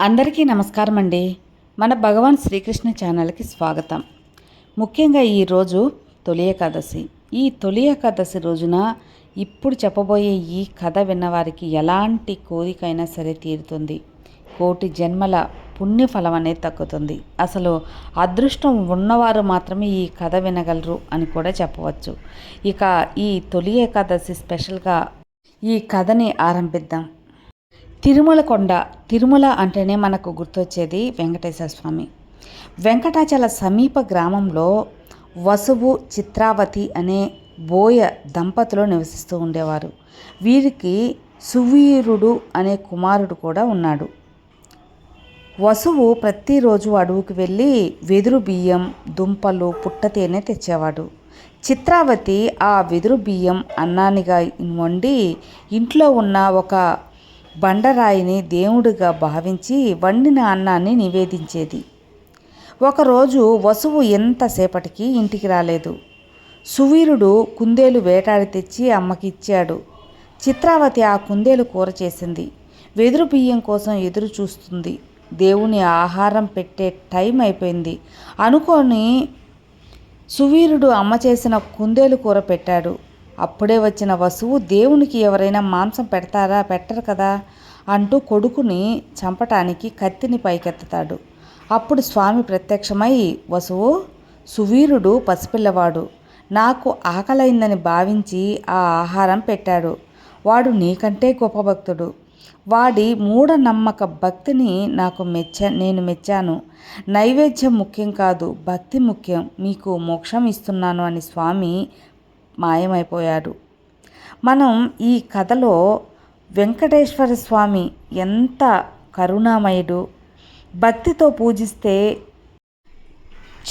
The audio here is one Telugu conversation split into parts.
అందరికీ నమస్కారం అండి మన భగవాన్ శ్రీకృష్ణ ఛానల్కి స్వాగతం. ముఖ్యంగా ఈరోజు తొలి ఏకాదశి. ఈ తొలి ఏకాదశి రోజున ఇప్పుడు చెప్పబోయే ఈ కథ విన్నవారికి ఎలాంటి కోరికైనా సరే తీరుతుంది. కోటి జన్మల పుణ్యఫలం అనేది తగ్గుతుంది. అసలు అదృష్టం ఉన్నవారు మాత్రమే ఈ కథ వినగలరు అని కూడా చెప్పవచ్చు. ఇక ఈ తొలి ఏకాదశి స్పెషల్గా ఈ కథని ఆరంభిద్దాం. తిరుమల కొండ తిరుమల అంటేనే మనకు గుర్తొచ్చేది వెంకటేశ్వర స్వామి. వెంకటాచల సమీప గ్రామంలో వసువు చిత్రావతి అనే బోయ దంపతులు నివసిస్తూ ఉండేవారు. వీరికి సువీరుడు అనే కుమారుడు కూడా ఉన్నాడు. వసువు ప్రతిరోజు అడవుకి వెళ్ళి వెదురు బియ్యం దుంపలు పుట్టతేనె తెచ్చేవాడు. చిత్రావతి ఆ వెదురు బియ్యం అన్నానిగా వండి ఇంట్లో ఉన్న ఒక బండరాయిని దేవుడిగా భావించి వండిన అన్నాన్ని నివేదించేది. ఒకరోజు వసువు ఎంతసేపటికి ఇంటికి రాలేదు. సువీరుడు కుందేలు వేటాడి తెచ్చి అమ్మకి ఇచ్చాడు చిత్రావతి ఆ కుందేలు కూర చేసింది. వెదురు బియ్యం కోసం ఎదురు చూస్తుంది. దేవుని ఆహారం పెట్టే టైం అయిపోయింది. అనుకొని సువీరుడు అమ్మ చేసిన కుందేలు కూర పెట్టాడు. అప్పుడే వచ్చిన వసువు దేవునికి ఎవరైనా మాంసం పెడతారా? పెట్టరు కదా అంటూ కొడుకుని చంపటానికి కత్తిని పైకెత్తుతాడు. అప్పుడు స్వామి ప్రత్యక్షమై వసువు సువీరుడు పసిపిల్లవాడు. నాకు ఆకలైందని భావించి ఆ ఆహారం పెట్టాడు. వాడు నీకంటే గొప్ప భక్తుడు. వాడి మూఢనమ్మక భక్తిని నాకు మెచ్చ నేను మెచ్చాను. నైవేద్యం ముఖ్యం కాదు భక్తి ముఖ్యం. మీకు మోక్షం ఇస్తున్నాను అని స్వామి మాయమైపోయాడు. మనం ఈ కథలో వెంకటేశ్వర స్వామి ఎంత కరుణామయుడు. భక్తితో పూజిస్తే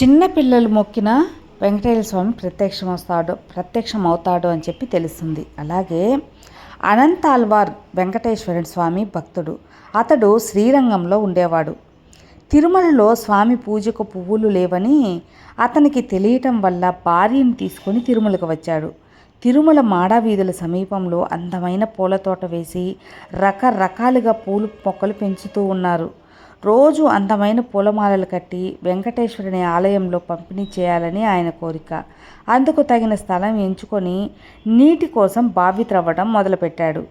చిన్నపిల్లలు మొక్కిన వెంకటేశ్వర స్వామి ప్రత్యక్షమవుతాడు ప్రత్యక్షమవుతాడు అని చెప్పి తెలుస్తుంది. అలాగే అనంతాల్వార్ వెంకటేశ్వర స్వామి భక్తుడు. అతడు శ్రీరంగంలో ఉండేవాడు. తిరుమలలో స్వామి పూజకు పువ్వులు లేవని అతనికి తెలియటం వల్ల భార్యను తీసుకొని తిరుమలకు వచ్చాడు. తిరుమల మాడావీధుల సమీపంలో అందమైన పూల తోట వేసి రకరకాలుగా పూలు మొక్కలు పెంచుతూ ఉన్నారు. రోజు అందమైన పూలమాలలు కట్టి వెంకటేశ్వరుని ఆలయంలో పంపిణీ చేయాలని ఆయన కోరిక. అందుకు తగిన స్థలం ఎంచుకొని నీటి కోసం బావి త్రవ్వడం మొదలుపెట్టాడు.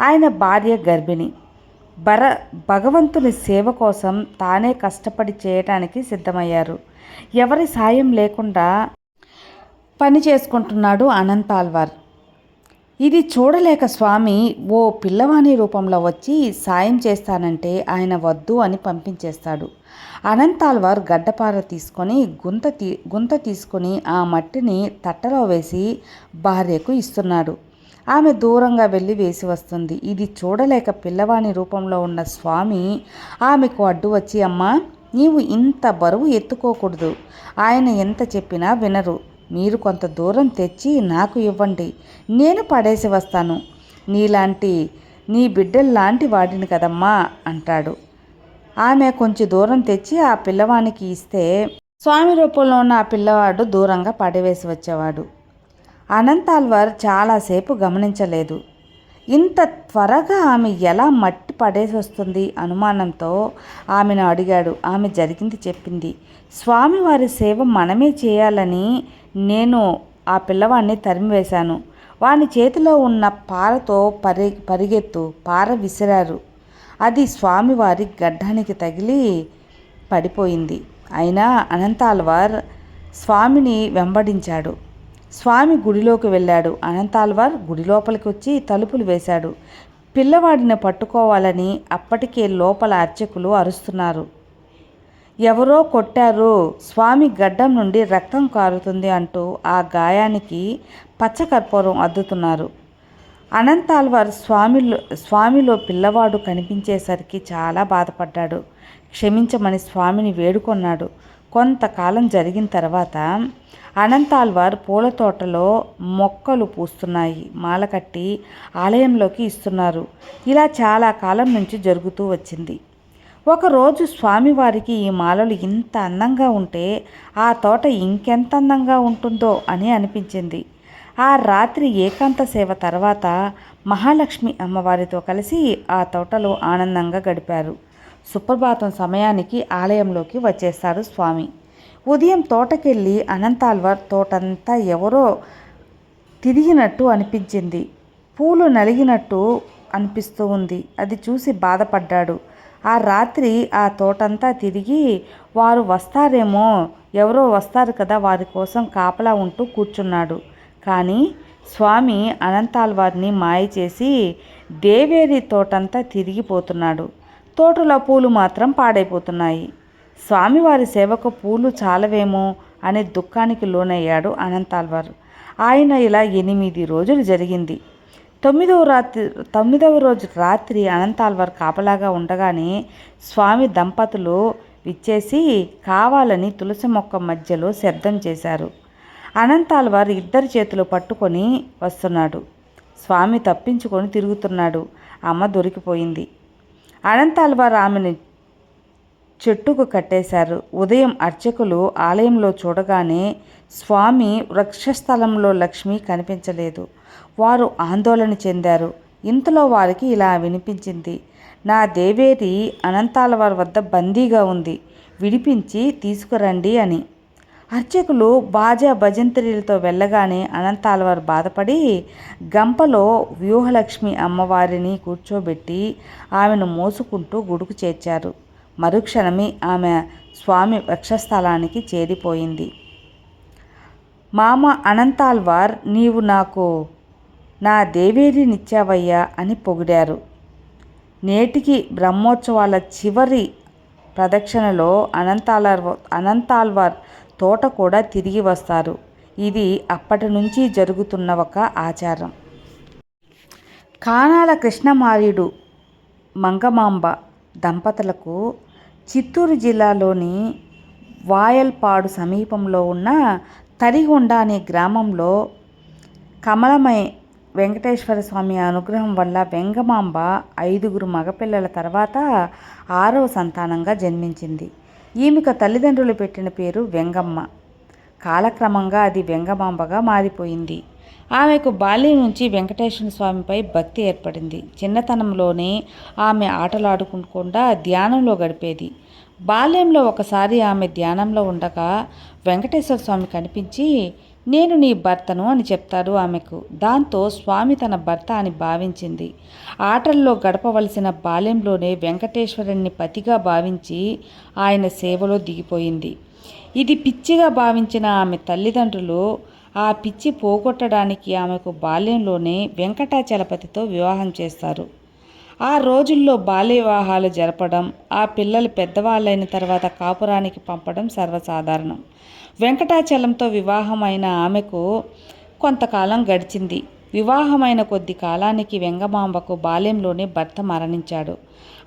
ఆయన భార్య గర్భిణి. బర భగవంతుని సేవ కోసం తానే కష్టపడి చేయటానికి సిద్ధమయ్యారు. ఎవరి సాయం లేకుండా పని చేసుకుంటున్నాడు అనంతాల్వార్ ఇది చూడలేక స్వామి ఓ పిల్లవాణి రూపంలో వచ్చి సాయం చేస్తానంటే ఆయన వద్దు అని పంపించేస్తాడు. అనంతాల్వార్ గడ్డపార తీసుకొని గుంత తీ గుంత తీసుకొని ఆ మట్టిని తట్టలో వేసి భార్యకు ఇస్తున్నాడు. ఆమె దూరంగా వెళ్ళి వేసి వస్తుంది. ఇది చూడలేక పిల్లవాని రూపంలో ఉన్న స్వామి ఆమెకు అడ్డు వచ్చి అమ్మా నీవు ఇంత బరువు ఎత్తుకోకూడదు. ఆయన ఎంత చెప్పినా వినరు. మీరు కొంత దూరం తెచ్చి నాకు ఇవ్వండి. నేను పడేసి వస్తాను. నీలాంటి నీ బిడ్డల్లాంటి వాడిని కదమ్మా అంటాడు. ఆమె కొంచెం దూరం తెచ్చి ఆ పిల్లవానికి ఇస్తే స్వామి రూపంలో ఉన్న ఆ పిల్లవాడు దూరంగా పడవేసి వచ్చేవాడు. అనంతాల్వార్ చాలాసేపు గమనించలేదు. ఇంత త్వరగా ఆమె ఎలా మట్టి పడేసి వస్తుంది అనుమానంతో ఆమెను అడిగాడు. ఆమె జరిగింది చెప్పింది. స్వామివారి సేవ మనమే చేయాలని నేను ఆ పిల్లవాడిని తరిమివేశాను. వాని చేతిలో ఉన్న పారతో పరి పరిగెత్తు పార విసిరారు. అది స్వామివారి గడ్డానికి తగిలి పడిపోయింది. అయినా అనంతాల్వార్ స్వామిని వెంబడించాడు. స్వామి గుడిలోకి వెళ్ళాడు. అనంతాల్వార్ గుడి లోపలికి వచ్చి తలుపులు వేశాడు. పిల్లవాడిని పట్టుకోవాలని అప్పటికే లోపల అర్చకులు అరుస్తున్నారు. ఎవరో కొట్టారు. స్వామి గడ్డం నుండి రక్తం కారుతుంది అంటూ ఆ గాయానికి పచ్చకర్పూరం అద్దుతున్నారు. అనంతాల్వార్ స్వామిలో స్వామిలో పిల్లవాడు కనిపించేసరికి చాలా బాధపడ్డాడు. క్షమించమని స్వామిని వేడుకొన్నాడు. కొంతకాలం జరిగిన తర్వాత అనంతాల్వార్ పూల తోటలో మొక్కలు పూస్తున్నాయి. మాల కట్టి ఆలయంలోకి ఇస్తున్నారు. ఇలా చాలా కాలం నుంచి జరుగుతూ వచ్చింది. ఒకరోజు స్వామివారికి ఈ మాలలు ఇంత అందంగా ఉంటే ఆ తోట ఇంకెంత అందంగా ఉంటుందో అని అనిపించింది. ఆ రాత్రి ఏకాంత సేవ తర్వాత మహాలక్ష్మి అమ్మవారితో కలిసి ఆ తోటలో ఆనందంగా గడిపారు. సుప్రభాతం సమయానికి ఆలయంలోకి వచ్చేస్తాడు స్వామి. ఉదయం తోటకెళ్ళి అనంతాల్వార్ తోటంతా ఎవరో తిరిగినట్టు అనిపించింది. పూలు నలిగినట్టు అనిపిస్తూ ఉంది. అది చూసి బాధపడ్డాడు. ఆ రాత్రి ఆ తోటంతా తిరిగి వారు వస్తారేమో ఎవరో వస్తారు కదా వారి కోసం కాపలా ఉంటూ కూర్చున్నాడు. కానీ స్వామి అనంతాల్వారిని మాయ చేసి దేవేరి తోటంతా తిరిగిపోతున్నాడు. తోటలో పూలు మాత్రం పాడైపోతున్నాయి. స్వామివారి సేవకు పూలు చాలవేమో అనే దుఃఖానికి లోనయ్యాడు అనంతాల్వార్ ఆయన ఇలా ఎనిమిది రోజులు జరిగింది. తొమ్మిదవ రాత్రి తొమ్మిదవ రోజు రాత్రి అనంతాల్వార్ కాపలాగా ఉండగానే స్వామి దంపతులు విచ్చేసి కావాలని తులసి మొక్క మధ్యలో శబ్దం చేశారు. అనంతాల్వార్ ఇద్దరి చేతులు పట్టుకొని వస్తున్నాడు. స్వామి తప్పించుకొని తిరుగుతున్నాడు. అమ్మ దొరికిపోయింది. అనంతాల్వార్ ఆమెను చెట్టుకు కట్టేశారు. ఉదయం అర్చకులు ఆలయంలో చూడగానే స్వామి వృక్షస్థలంలో లక్ష్మి కనిపించలేదు. వారు ఆందోళన చెందారు. ఇంతలో వారికి ఇలా వినిపించింది నా దేవేరి అనంతాలవారి వద్ద బందీగా ఉంది. విడిపించి తీసుకురండి అని. అర్చకులు బాజా భజంత్రీలతో వెళ్ళగానే అనంతాలవారు బాధపడి గంపలో వ్యూహలక్ష్మి అమ్మవారిని కూర్చోబెట్టి ఆమెను మోసుకుంటూ గుడుకు చేర్చారు. మరుక్షణమే ఆమె స్వామి వక్షస్థలానికి చేరిపోయింది. మామ అనంతాల్వార్ నీవు నాకు నా దేవేరినిచ్చావయ్యా అని పొగిడారు. నేటికి బ్రహ్మోత్సవాల చివరి ప్రదక్షిణలో అనంతాల అనంతాల్వార్ తోట కూడా తిరిగి వస్తారు. ఇది అప్పటి నుంచి జరుగుతున్న ఒక ఆచారం. కానాల కృష్ణమార్యుడు మంగమాంబ దంపతులకు చిత్తూరు జిల్లాలోని వాయల్పాడు సమీపంలో ఉన్న తరిగొండ అనే గ్రామంలో కమలమై వెంకటేశ్వర స్వామి అనుగ్రహం వల్ల వెంగమాంబ ఐదుగురు మగపిల్లల తర్వాత ఆరవ సంతానంగా జన్మించింది. ఈమెకు తల్లిదండ్రులు పెట్టిన పేరు వెంగమ్మ. కాలక్రమంగా అది వెంగమాంబగా మారిపోయింది. ఆమెకు బాల్యం నుంచి వెంకటేశ్వర స్వామిపై భక్తి ఏర్పడింది. చిన్నతనంలోనే ఆమె ఆటలాడుకుండా ధ్యానంలో గడిపేది. బాల్యంలో ఒకసారి ఆమె ధ్యానంలో ఉండగా వెంకటేశ్వర స్వామి కనిపించి నేను నీ భర్తను అని చెప్తాడు ఆమెకు. దాంతో స్వామి తన భర్త అని భావించింది. ఆటల్లో గడపవలసిన బాల్యంలోనే వెంకటేశ్వరుణ్ణి పతిగా భావించి ఆయన సేవలో దిగిపోయింది. ఇది పిచ్చిగా భావించిన ఆమె తల్లిదండ్రులు ఆ పిచ్చి పోగొట్టడానికి ఆమెకు బాల్యంలోనే వెంకటాచలపతితో వివాహం చేస్తారు. ఆ రోజుల్లో బాల్య వివాహాలు జరపడం ఆ పిల్లలు పెద్దవాళ్ళైన తర్వాత కాపురానికి పంపడం సర్వసాధారణం. వెంకటాచలంతో వివాహమైన ఆమెకు కొంతకాలం గడిచింది. వివాహమైన కొద్ది కాలానికి వెంగమాంబకు బాల్యంలోనే భర్త మరణించాడు.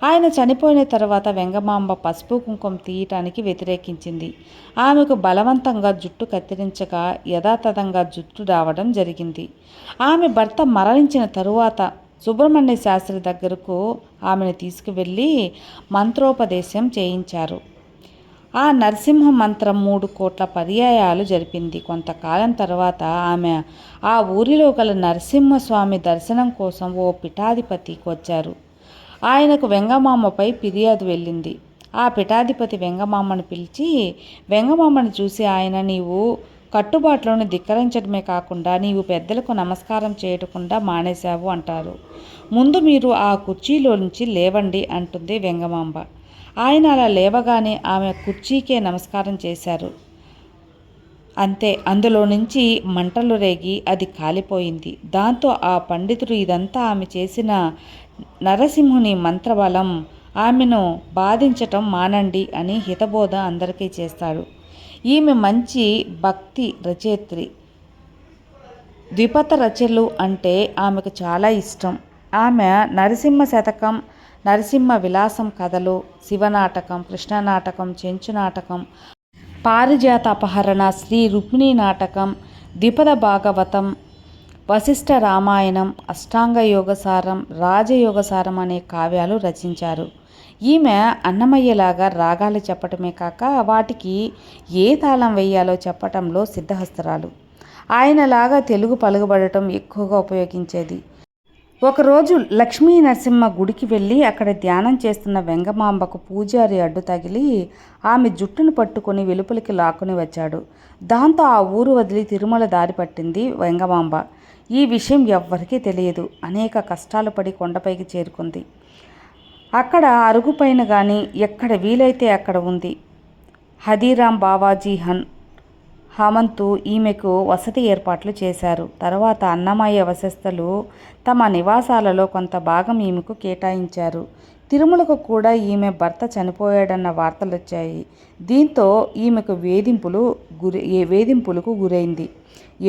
ఆయన చనిపోయిన తర్వాత వెంగమాంబ పసుపు కుంకుమ తీయటానికి వ్యతిరేకించింది. ఆమెకు బలవంతంగా జుట్టు కత్తిరించగా యథాతథంగా జుట్టు రావడం జరిగింది. ఆమె భర్త మరణించిన తరువాత సుబ్రహ్మణ్య శాస్త్రి దగ్గరకు ఆమెను తీసుకువెళ్ళి మంత్రోపదేశం చేయించారు. ఆ నరసింహ మంత్రం మూడు కోట్ల పర్యాయాలు జరిపింది. కొంతకాలం తర్వాత ఆమె ఆ ఊరిలో గల నరసింహస్వామి దర్శనం కోసం ఓ పిఠాధిపతికి వచ్చారు. ఆయనకు వెంగమామపై ఫిర్యాదు వెళ్ళింది. ఆ పిఠాధిపతి వెంగమామను పిలిచి వెంగమామను చూసి ఆయన నీవు కట్టుబాట్లను ధిక్కరించడమే కాకుండా నీవు పెద్దలకు నమస్కారం చేయకుండా మానేశావు అంటారు. ముందు మీరు ఆ కుర్చీలో నుంచి లేవండి అంటుంది వెంగమాంబ. ఆయన అలా లేవగానే ఆమె కుర్చీకే నమస్కారం చేశారు. అంతే అందులో నుంచి మంటలు రేగి అది కాలిపోయింది. దాంతో ఆ పండితుడు ఇదంతా ఆమె చేసిన నరసింహుని మంత్రబలం ఆమెను బాధించటం మానండి అని హితబోధ అందరికీ చేస్తాడు. ఈమె మంచి భక్తి రచయిత్రి. ద్విపథ రచనలు అంటే ఆమెకు చాలా ఇష్టం. ఆమె నరసింహ శతకం నరసింహ విలాసం కథలు శివనాటకం కృష్ణనాటకం చెంచు నాటకం పారిజాత అపహరణ శ్రీ రుక్మిణి నాటకం ద్విపద భాగవతం వశిష్ఠ రామాయణం అష్టాంగ యోగసారం రాజయోగసారం అనే కావ్యాలు రచించారు. ఈమె అన్నమయ్యలాగా రాగాలు చెప్పటమే కాక వాటికి ఏ తాళం వేయాలో చెప్పటంలో సిద్ధహస్తరాలు. ఆయనలాగా తెలుగు పలుకుబడటం ఎక్కువగా ఉపయోగించేది. ఒకరోజు లక్ష్మీ నరసింహ గుడికి వెళ్ళి అక్కడ ధ్యానం చేస్తున్న వెంగమాంబకు పూజారి అడ్డు తగిలి ఆమె జుట్టును పట్టుకొని వెలుపలికి లాక్కుని వచ్చాడు. దాంతో ఆ ఊరు వదిలి తిరుమల దారి పట్టింది వెంగమాంబ. ఈ విషయం ఎవ్వరికీ తెలియదు. అనేక కష్టాలు పడి కొండపైకి చేరుకుంది. అక్కడ అరుగుపైన కానీ ఎక్కడ వీలైతే అక్కడ ఉంది. హదీరాం బావాజీ హన్ హమంతు ఈమెకు వసతి ఏర్పాట్లు చేశారు. తర్వాత అన్నమయ్య వశస్థలు తమ నివాసాలలో కొంత భాగం ఈమెకు కేటాయించారు. తిరుమలకు కూడా ఈమె భర్త చనిపోయాడన్న వార్తలు వచ్చాయి. దీంతో ఈమెకు వేధింపులు గురి వేధింపులకు గురైంది.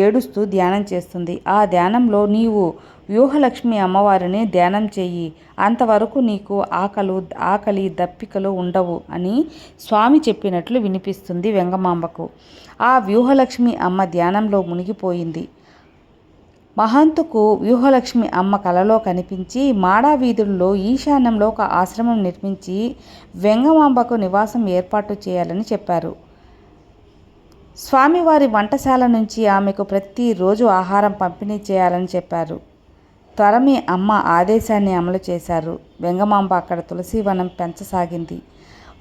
ఏడుస్తూ ధ్యానం చేస్తుంది. ఆ ధ్యానంలో నీవు వ్యూహలక్ష్మి అమ్మవారిని ధ్యానం చెయ్యి అంతవరకు నీకు ఆకలు ఆకలి దప్పికలు ఉండవు అని స్వామి చెప్పినట్లు వినిపిస్తుంది వెంగమాంబకు. ఆ వ్యూహలక్ష్మి అమ్మ ధ్యానంలో మునిగిపోయింది. మహంతుకు వ్యూహలక్ష్మి అమ్మ కలలో కనిపించి మాడా వీధుల్లో ఈశాన్యంలో ఒక ఆశ్రమం నిర్మించి వెంగమాంబకు నివాసం ఏర్పాటు చేయాలని చెప్పారు. స్వామివారి వంటశాల నుంచి ఆమెకు ప్రతిరోజు ఆహారం పంపిణీ చేయాలని చెప్పారు. త్వరమే అమ్మ ఆదేశాన్ని అమలు చేశారు. వెంగమాంబ అక్కడ తులసివనం పెంచసాగింది.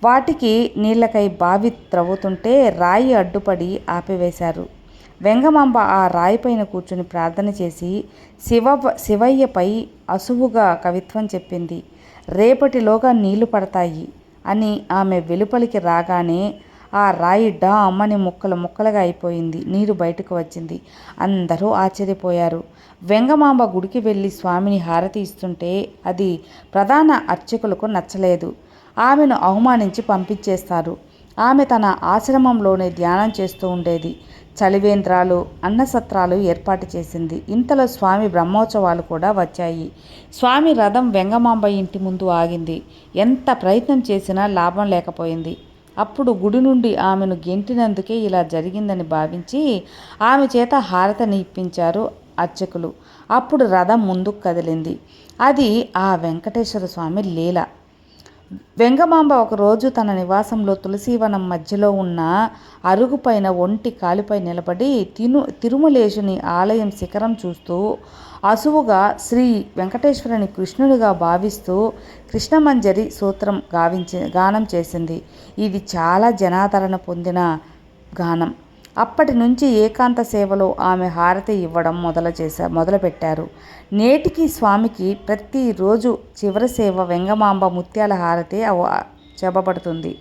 వాటికి నీళ్ళకై బావి త్రవ్వుతుంటే రాయి అడ్డుపడి ఆపివేశారు. వెంగమాంబ ఆ రాయిపైన కూర్చుని ప్రార్థన చేసి శివ శివయ్యపై అసువుగా కవిత్వం చెప్పింది. రేపటిలోగా నీళ్ళు పడతాయి అని ఆమె వెలుపలికి రాగానే ఆ రాయి డా అమ్మని ముక్కలు ముక్కలుగా అయిపోయింది. నీరు బయటకు వచ్చింది. అందరూ ఆశ్చర్యపోయారు. వెంగమాంబ గుడికి వెళ్ళి స్వామిని హారతి ఇస్తుంటే అది ప్రధాన అర్చకులకు నచ్చలేదు. ఆమెను అవమానించి పంపించేస్తారు. ఆమె తన ఆశ్రమంలోనే ధ్యానం చేస్తూ ఉండేది. చలివేంద్రాలు అన్నసత్రాలు ఏర్పాటు చేసింది. ఇంతలో స్వామి బ్రహ్మోత్సవాలు కూడా వచ్చాయి. స్వామి రథం వెంగమాంబ ఇంటి ముందు ఆగింది. ఎంత ప్రయత్నం చేసినా లాభం లేకపోయింది. అప్పుడు గుడి నుండి ఆమెను గెంటినందుకే ఇలా జరిగిందని భావించి ఆమె చేత హారతని ఇప్పించారు అర్చకులు. అప్పుడు రథం ముందుకు కదిలింది. అది ఆ వెంకటేశ్వర స్వామి లీల. వెంగమాంబ ఒకరోజు తన నివాసంలో తులసీవనం మధ్యలో ఉన్న అరుగుపైన ఒంటి కాలిపై నిలబడి తిను తిరుమలేశుని ఆలయం శిఖరం చూస్తూ అసువుగా శ్రీ వెంకటేశ్వరుని కృష్ణుడిగా భావిస్తూ కృష్ణమంజరి సూత్రం గావించి గానం చేసింది. ఇది చాలా జనాదరణ పొందిన గానం. అప్పటి నుంచి ఏకాంత సేవలో ఆమె హారతి ఇవ్వడం మొదలు చేశా మొదలుపెట్టారు. నేటికి స్వామికి ప్రతిరోజు చివరి సేవ వెంగమాంబ ముత్యాల హారతి చెప్పబడుతుంది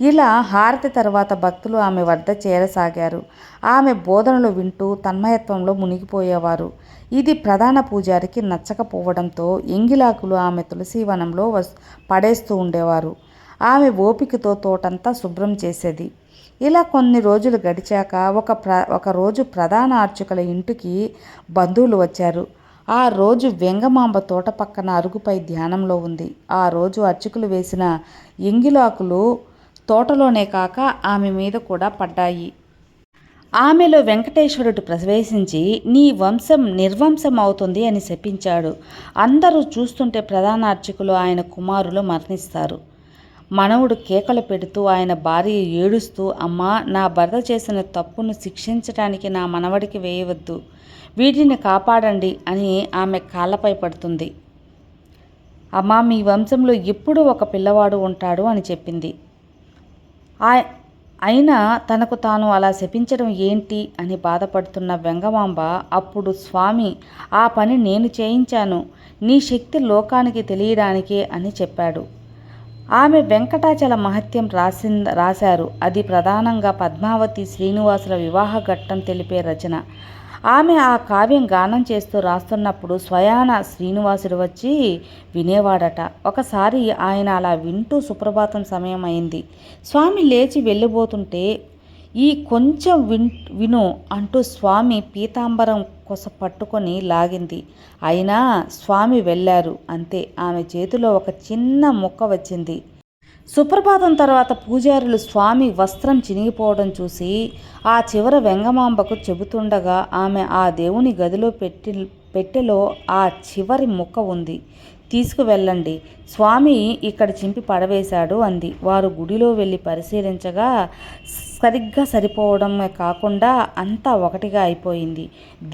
ఇలా హారతి తర్వాత భక్తులు ఆమె వద్ద చేరసాగారు. ఆమె బోధనలు వింటూ తన్మయత్వంలో మునిగిపోయేవారు. ఇది ప్రధాన పూజారికి నచ్చకపోవడంతో ఎంగిలాకులు ఆమె తులసీవనంలో వస్ పడేస్తూ ఉండేవారు. ఆమె ఓపికతో తోటంతా శుభ్రం చేసేది. ఇలా కొన్ని రోజులు గడిచాక ఒక ప్ర ఒకరోజు ప్రధాన అర్చకుల ఇంటికి బంధువులు వచ్చారు. ఆ రోజు వెంగమాంబ తోట పక్కన అరుగుపై ధ్యానంలో ఉంది. ఆ రోజు అర్చకులు వేసిన ఎంగిలాకులు తోటలోనే కాక ఆమె మీద కూడా పడ్డాయి. ఆమెలో వెంకటేశ్వరుడు ప్రవేశించి నీ వంశం నిర్వంశం అవుతుంది అని శపించాడు. అందరూ చూస్తుంటే ప్రధాన అర్చకులు ఆయన కుమారులు మరణిస్తారు. మనవుడు కేకలు పెడుతూ ఆయన భార్య ఏడుస్తూ అమ్మా నా భర్త చేసిన తప్పును శిక్షించడానికి నా మనవడికి వేయవద్దు. వీటిని కాపాడండి అని ఆమె కాళ్ళపై పడుతుంది. అమ్మా మీ వంశంలో ఎప్పుడూ ఒక పిల్లవాడు ఉంటాడు అని చెప్పింది. అయినా తనకు తాను అలా శపించడం ఏంటి అని బాధపడుతున్న వెంగమాంబ అప్పుడు స్వామి ఆ పని నేను చేయించాను. నీ శక్తి లోకానికి తెలియడానికే అని చెప్పాడు. ఆమె వెంకటాచల మహత్యం రాసి రాశారు. అది ప్రధానంగా పద్మావతి శ్రీనివాసుల వివాహ ఘట్టం తెలిపే రచన. ఆమె ఆ కావ్యం గానం చేస్తూ రాస్తున్నప్పుడు స్వయాన శ్రీనివాసుడు వచ్చి వినేవాడట. ఒకసారి ఆయన అలా వింటూ సుప్రభాతం సమయం అయింది. స్వామి లేచి వెళ్ళిపోతుంటే ఈ కొంచెం విన్ విను అంటూ స్వామి పీతాంబరం కొస పట్టుకొని లాగింది. అయినా స్వామి వెళ్ళారు అంతే. ఆమె చేతిలో ఒక చిన్న ముక్క వచ్చింది. సుప్రభాతం తర్వాత పూజారులు స్వామి వస్త్రం చినిగిపోవడం చూసి ఆ చివర వెంగమాంబకు చెబుతుండగా ఆమె ఆ దేవుని గదిలో పెట్టి పెట్టెలో ఆ చివరి ముక్క ఉంది. తీసుకువెళ్ళండి. స్వామి ఇక్కడ చింపి పడవేశాడు అంది. వారు గుడిలో వెళ్ళి పరిశీలించగా సరిగ్గా సరిపోవడమే కాకుండా అంతా ఒకటిగా అయిపోయింది.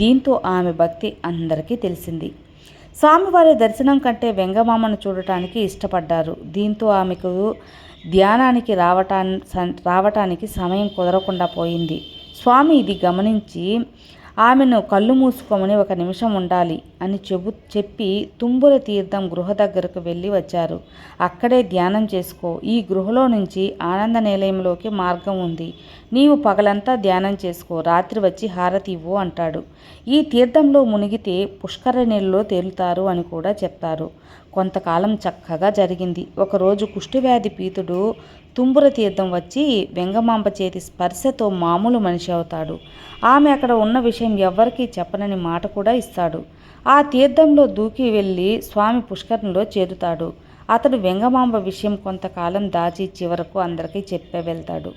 దీంతో ఆమె భక్తి అందరికీ తెలిసింది. స్వామివారి దర్శనం కంటే వెంగమామను చూడటానికి ఇష్టపడ్డారు. దీంతో ఆమెకు ధ్యానానికి రావటానికి రావటానికి సమయం కుదరకుండా పోయింది. స్వామి ఇది గమనించి ఆమెను కళ్ళు మూసుకోమని ఒక నిమిషం ఉండాలి అని చెబు చెప్పి తుంబుల తీర్థం గృహ దగ్గరకు వెళ్ళి వచ్చారు. అక్కడే ధ్యానం చేసుకో. ఈ గృహలో నుంచి ఆనంద నిలయంలోకి మార్గం ఉంది. నీవు పగలంతా ధ్యానం చేసుకో. రాత్రి వచ్చి హారతి ఇవ్వు అంటాడు. ఈ తీర్థంలో మునిగితే పుష్కరిణిలో తేలుతారు అని కూడా చెప్తారు. కొంతకాలం చక్కగా జరిగింది. ఒకరోజు కుష్టివ్యాధి పీతుడు తుంబుర తీర్థం వచ్చి వెంగమాంబ చేతి స్పర్శతో మామూలు మనిషి అవుతాడు. ఆమె అక్కడ ఉన్న విషయం ఎవ్వరికీ చెప్పనని మాట కూడా ఇస్తాడు. ఆ తీర్థంలో దూకి వెళ్ళి స్వామి పుష్కరంలో చేరుతాడు. అతడు వెంగమాంబ విషయం కొంతకాలం దాచి చివరకు అందరికీ చెప్పే వెళ్తాడు.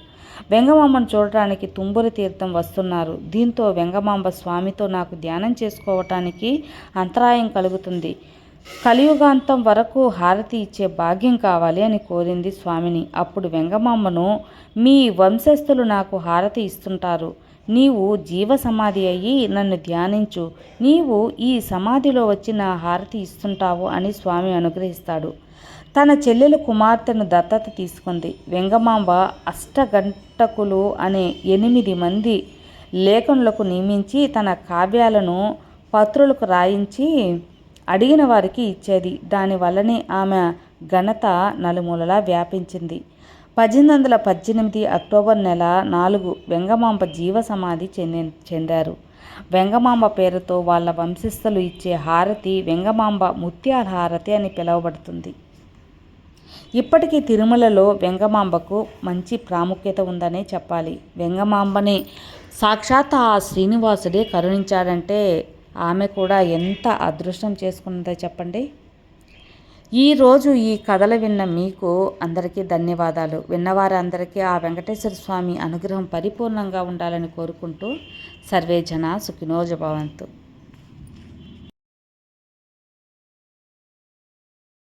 వెంగమాంబను చూడటానికి తుంబుర తీర్థం వస్తున్నారు. దీంతో వెంగమాంబ స్వామితో నాకు ధ్యానం చేసుకోవటానికి అంతరాయం కలుగుతుంది. కలియుగాంతం వరకు హారతి ఇచ్చే భాగ్యం కావాలి అని కోరింది స్వామిని. అప్పుడు వెంగమామ్మను మీ వంశస్థులు నాకు హారతి ఇస్తుంటారు. నీవు జీవ సమాధి అయ్యి నన్ను ధ్యానించు. నీవు ఈ సమాధిలో వచ్చి నా హారతి ఇస్తుంటావు అని స్వామి అనుగ్రహిస్తాడు. తన చెల్లెలు కుమార్తెను దత్తత తీసుకుంది. వెంగమాంబ అష్టగంటకులు అనే ఎనిమిది మంది లేఖనులకు నియమించి తన కావ్యాలను పత్రులకు రాయించి అడిగిన వారికి ఇచ్చేది. దానివల్లనే ఆమె ఘనత నలుమూలలా వ్యాపించింది. పద్దెనిమిది వందల పద్దెనిమిది అక్టోబర్ నెల నాలుగు వెంగమాంబ జీవ సమాధి చెంది చెందారు. వెంగమాంబ పేరుతో వాళ్ళ వంశస్థులు ఇచ్చే హారతి వెంగమాంబ ముత్యాల హారతి అని పిలువబడుతుంది. ఇప్పటికీ తిరుమలలో వెంగమాంబకు మంచి ప్రాముఖ్యత ఉందనే చెప్పాలి. వెంగమాంబని సాక్షాత్ ఆ శ్రీనివాసుడే కరుణించాడంటే ఆమె కూడా ఎంత అదృష్టం చేసుకున్నదో చెప్పండి. ఈరోజు ఈ కథలు విన్న మీకు అందరికీ ధన్యవాదాలు. విన్నవారందరికీ ఆ వెంకటేశ్వర స్వామి అనుగ్రహం పరిపూర్ణంగా ఉండాలని కోరుకుంటూ సర్వే జన సుఖినోజభవంతు